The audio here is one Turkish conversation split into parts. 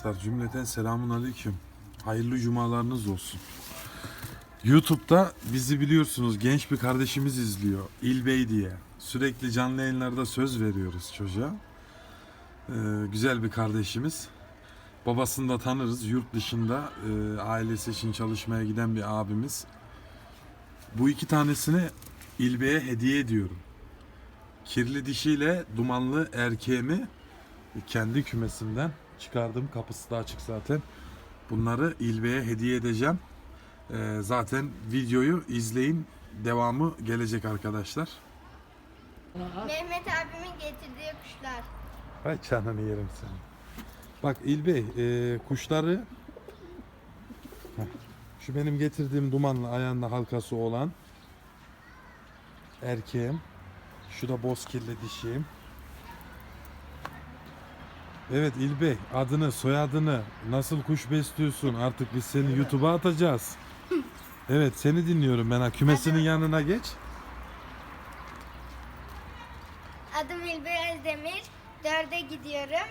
Arkadaşlar cümleten selamun aleyküm. Hayırlı cumalarınız olsun. YouTube'da bizi biliyorsunuz genç bir kardeşimiz izliyor. İlbey diye. Sürekli canlı yayınlarda söz veriyoruz çocuğa. Ee, güzel bir kardeşimiz. Babasını da tanırız. Yurt dışında e, ailesi için çalışmaya giden bir abimiz. Bu iki tanesini İlbey'e hediye ediyorum. Kirli dişiyle dumanlı erkeğimi kendi kümesimden çıkardım. Kapısı da açık zaten. Bunları İlbe'ye hediye edeceğim. Ee, zaten videoyu izleyin. Devamı gelecek arkadaşlar. Mehmet abimin getirdiği kuşlar. Ay canını yerim seni. Bak İlbey e, kuşları Heh, şu benim getirdiğim dumanlı ayağında halkası olan erkeğim. Şu da bozkirli dişim. Evet İlbey adını soyadını nasıl kuş besliyorsun artık biz seni YouTube'a atacağız. Evet seni dinliyorum ben ha. Kümesinin yanına geç. Adım İlber Özdemir. Dörde gidiyorum.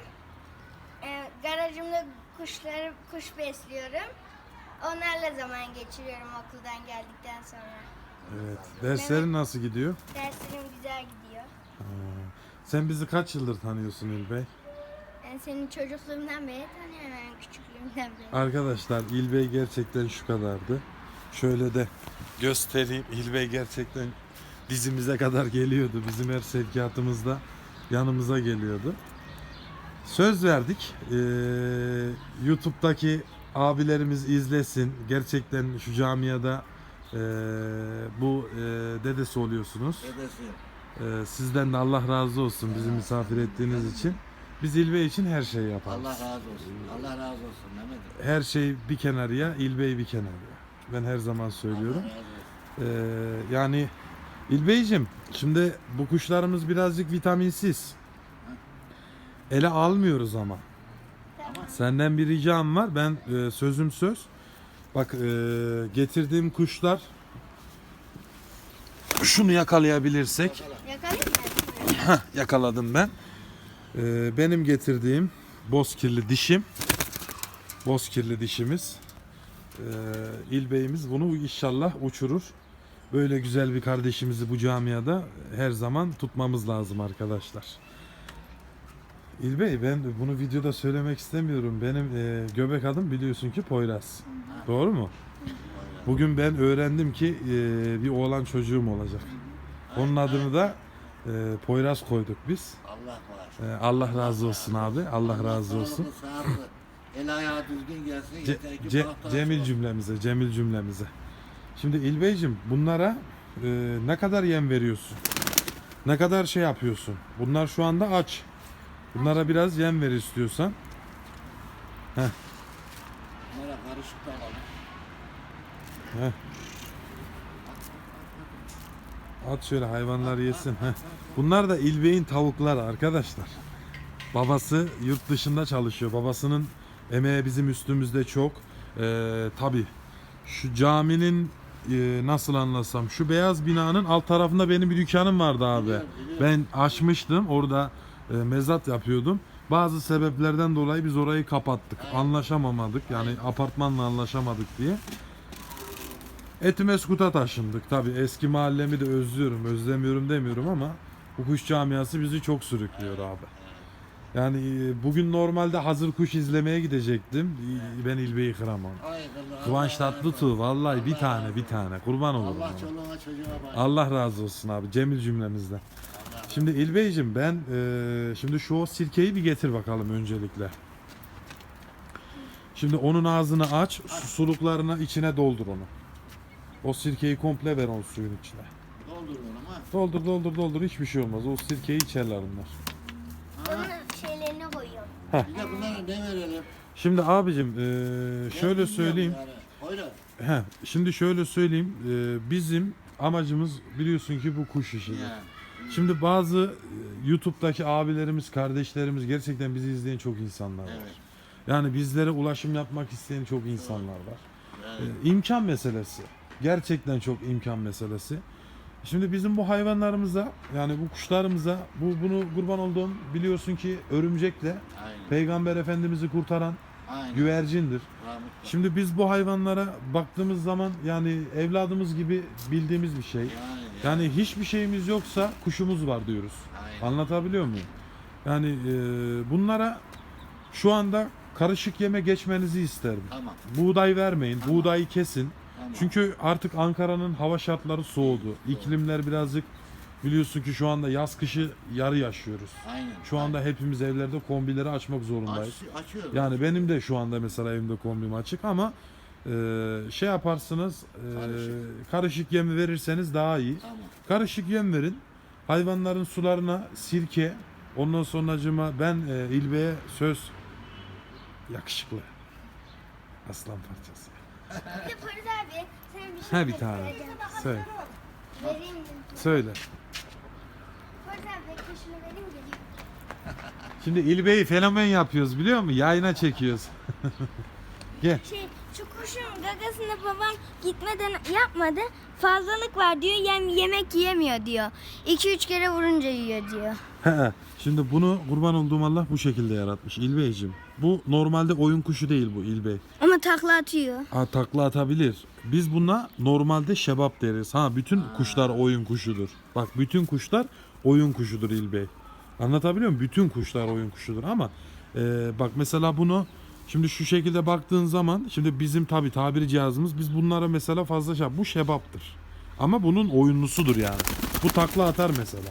Ee, garajımda kuşları kuş besliyorum. Onlarla zaman geçiriyorum okuldan geldikten sonra. Evet. Derslerin nasıl gidiyor? Derslerim güzel gidiyor. Sen bizi kaç yıldır tanıyorsun İlbey? Seni çocukluğumdan beri tanıyorum. Ben küçüklüğümden beri. Arkadaşlar İlbey gerçekten şu kadardı. Şöyle de göstereyim. İlbey gerçekten dizimize kadar geliyordu. Bizim her sevkiyatımızda yanımıza geliyordu. Söz verdik. Ee, YouTube'daki abilerimiz izlesin. Gerçekten şu camiada ee, bu ee, dedesi oluyorsunuz. Dedesiyim. Ee, sizden de Allah razı olsun bizi misafir ettiğiniz için. Biz İlbey için her şeyi yaparız. Allah razı olsun. Allah razı olsun Mehmet'im. her şey bir kenarıya, İlbey bir kenarıya. Ben her zaman söylüyorum. Ee, yani İlbeyciğim, şimdi bu kuşlarımız birazcık vitaminsiz. Ele almıyoruz ama. Senden bir ricam var. Ben e, sözüm söz. Bak e, getirdiğim kuşlar şunu yakalayabilirsek Yakalayayım mı? yakaladım ben. Ee, benim getirdiğim bozkirli dişim. Bozkirli dişimiz. Ee, İlbeyimiz bunu inşallah uçurur. Böyle güzel bir kardeşimizi bu camiada her zaman tutmamız lazım arkadaşlar. İlbey ben bunu videoda söylemek istemiyorum. Benim e, göbek adım biliyorsun ki Poyraz. Doğru mu? Bugün ben öğrendim ki e, bir oğlan çocuğum olacak. Onun adını da e, Poyraz koyduk biz. Allah Allah razı olsun abi. Allah razı olsun. El ayağı düzgün gelsin. Yeter ki Ce- Cemil cümlemize, Cemil cümlemize. Şimdi İlbeyciğim bunlara e, ne kadar yem veriyorsun? Ne kadar şey yapıyorsun? Bunlar şu anda aç. Bunlara biraz yem ver istiyorsan. Bunlara karışık da alalım. Heh. At şöyle hayvanlar yesin. Heh. Bunlar da İlbey'in tavukları arkadaşlar. Babası yurt dışında çalışıyor. Babasının emeği bizim üstümüzde çok. Ee, Tabi şu caminin e, nasıl anlasam şu beyaz binanın alt tarafında benim bir dükkanım vardı abi. Biliyorum, biliyorum. Ben açmıştım orada e, mezat yapıyordum. Bazı sebeplerden dolayı biz orayı kapattık. Anlaşamamadık. Yani apartmanla anlaşamadık diye. Etimeskut'a taşındık. Tabi eski mahallemi de özlüyorum. Özlemiyorum demiyorum ama bu kuş camiası bizi çok sürüklüyor abi. Yani e, bugün normalde hazır kuş izlemeye gidecektim. Ben İlbe'yi kıramam. Kıvanç Tatlıtuğ vallahi bir tane bir tane kurban olurum. Allah çoluğuna. Allah razı olsun abi Cemil cümlemizden. Şimdi İlbeyciğim ben e, şimdi şu sirkeyi bir getir bakalım öncelikle. Şimdi onun ağzını aç, su- suluklarına içine doldur onu. O sirkeyi komple ver o suyun içine. Doldur bunu ha. Doldur doldur doldur hiçbir şey olmaz. O sirkeyi içerler. Ha. Onun şeylerini koyuyorum. Bir de bunlara ne verelim? Şimdi abicim e, şöyle söyleyeyim. Yani. He, Poyraz. şimdi şöyle söyleyeyim. E, bizim amacımız biliyorsun ki bu kuş işidir. Yani. Şimdi bazı e, YouTube'daki abilerimiz, kardeşlerimiz gerçekten bizi izleyen çok insanlar var. Evet. Yani bizlere ulaşım yapmak isteyen çok insanlar var. Yani. Ee, imkan meselesi. Gerçekten çok imkan meselesi. Şimdi bizim bu hayvanlarımıza yani bu kuşlarımıza bu bunu kurban olduğum biliyorsun ki örümcekle Aynen. Peygamber Efendimiz'i kurtaran Aynen. güvercindir. Rahmetli. Şimdi biz bu hayvanlara baktığımız zaman yani evladımız gibi bildiğimiz bir şey. Yani, Yani hiçbir şeyimiz yoksa kuşumuz var diyoruz. Aynen. Anlatabiliyor muyum? Yani e, bunlara şu anda karışık yeme geçmenizi isterim. Tamam. Buğday vermeyin, buğdayı kesin. Çünkü artık Ankara'nın hava şartları soğudu. İklimler birazcık biliyorsun ki şu anda yaz kışı yarı yaşıyoruz. Aynen. Şu anda hepimiz evlerde kombileri açmak zorundayız. Aç, açıyoruz. Yani benim de şu anda mesela evimde kombim açık ama e, şey yaparsınız e, Karışık. karışık yem verirseniz daha iyi. Tamam. Karışık yem verin. Hayvanların sularına sirke. Ondan sonracıma ben e, İlbe'ye söz yakışıklı. Aslan parçası. Bir de Polis abi sana bir şey Ha bir tane. göstereceğim. Söyle. Vereyim mi? Söyle. Polis abi şunu vereyim geleyim. Şimdi İlbe'yi fenomen yapıyoruz biliyor musun? Yayına çekiyoruz. Gel. Şey şu kuşun gagasını babam gitmeden yapmadı. Fazlalık var diyor. Yem yemek yemiyor diyor. 2-3 kere vurunca yiyor diyor. Şimdi bunu kurban olduğum Allah bu şekilde yaratmış İlbeyciğim. Bu normalde oyun kuşu değil bu İlbey. Ama takla atıyor. Ha, takla atabilir. Biz buna normalde şebap deriz. Ha bütün kuşlar oyun kuşudur. Bak bütün kuşlar oyun kuşudur İlbey. Anlatabiliyor muyum? Bütün kuşlar oyun kuşudur ama e, bak mesela bunu şimdi şu şekilde baktığın zaman şimdi bizim tabi tabiri cihazımız biz bunlara mesela fazla şey bu şebaptır. Ama bunun oyunlusudur yani. Bu takla atar mesela.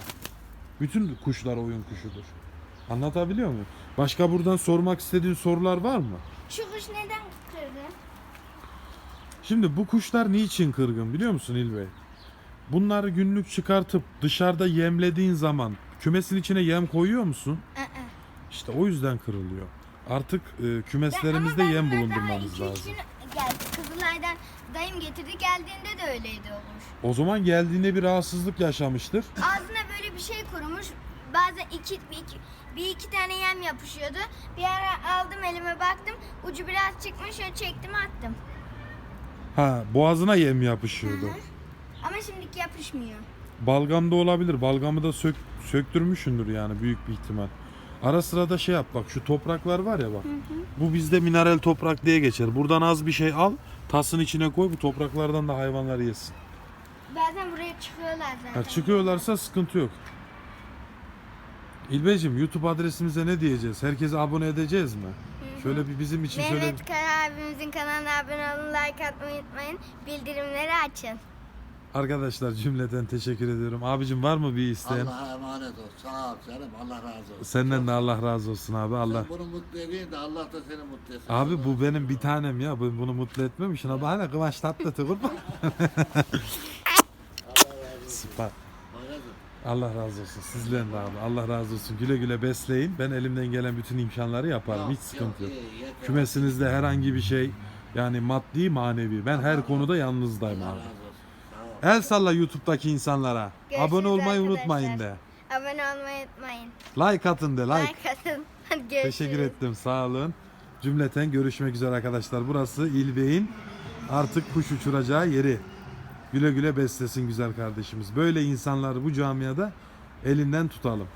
Bütün kuşlar oyun kuşudur. Anlatabiliyor muyum? Başka buradan sormak istediğin sorular var mı? Şu kuş neden kırdı? Şimdi bu kuşlar niçin kırgın biliyor musun İlbey? Bunları günlük çıkartıp dışarıda yemlediğin zaman kümesin içine yem koyuyor musun? İşte o yüzden kırılıyor. Artık e, kümeslerimizde ben yem bulundurmamız daha iki, lazım. gün geldi. Kızılay'dan dayım getirdi. Geldiğinde de öyleydi o kuş. O zaman geldiğinde bir rahatsızlık yaşamıştır. Ağzına böyle bir şey kurumuş. Bazen iki, iki, bir iki tane yem yapışıyordu. Bir ara aldım elime baktım. Ucu biraz çıkmış. Şöyle çektim attım. Ha boğazına yem yapışıyordu. Hı hı. Ama şimdiki yapışmıyor. Balgamda olabilir. Balgamı da sök, söktürmüşündür yani büyük bir ihtimal. Ara sıra da şey yap bak şu topraklar var ya bak. Bu bizde mineral toprak diye geçer. Buradan az bir şey al, tasın içine koy bu topraklardan da hayvanlar yesin. Bazen buraya çıkıyorlar zaten. Ha, çıkıyorlarsa sıkıntı yok. İlbeciğim YouTube adresimize ne diyeceğiz? Herkese abone edeceğiz mi? Şöyle bir bizim için şöyle Mehmet Kara abimizin kanalına abone olun, like atmayı unutmayın. Bildirimleri açın. arkadaşlar cümleten teşekkür ediyorum. Abicim var mı bir isteğin? Allah'a emanet ol. Sağ ol canım. Allah razı olsun. Senden de Allah razı olsun abi. Allah. Sen bunu mutlu edeyim de Allah da seni mutlu etsin. Abi bu benim bir tanem ya. Bu- Bunu mutlu etmemişsin abi. Hala Kıvanç Tatlıtuğ kurban. Süper. Allah razı olsun. Sizden de abi. Allah razı olsun. Güle güle besleyin. Ben elimden gelen bütün imkanları yaparım. Yok, Hiç sıkıntı yok. iyi, yeter. Kümesinizde herhangi bir şey yani maddi manevi. Ben her konuda yalnızdayım Allah abi. razı olsun. Sağ ol. El salla YouTube'daki insanlara. Görüşürüz Abone olmayı arkadaşlar. unutmayın de. Abone olmayı unutmayın. Like atın de like. Like atın. Hadi görüşürüz. Teşekkür ettim. Sağ olun. Cümleten görüşmek üzere arkadaşlar. Burası İlbey'in artık kuş uçuracağı yeri. Güle güle beslesin güzel kardeşimiz. Böyle insanları bu camiada elinden tutalım.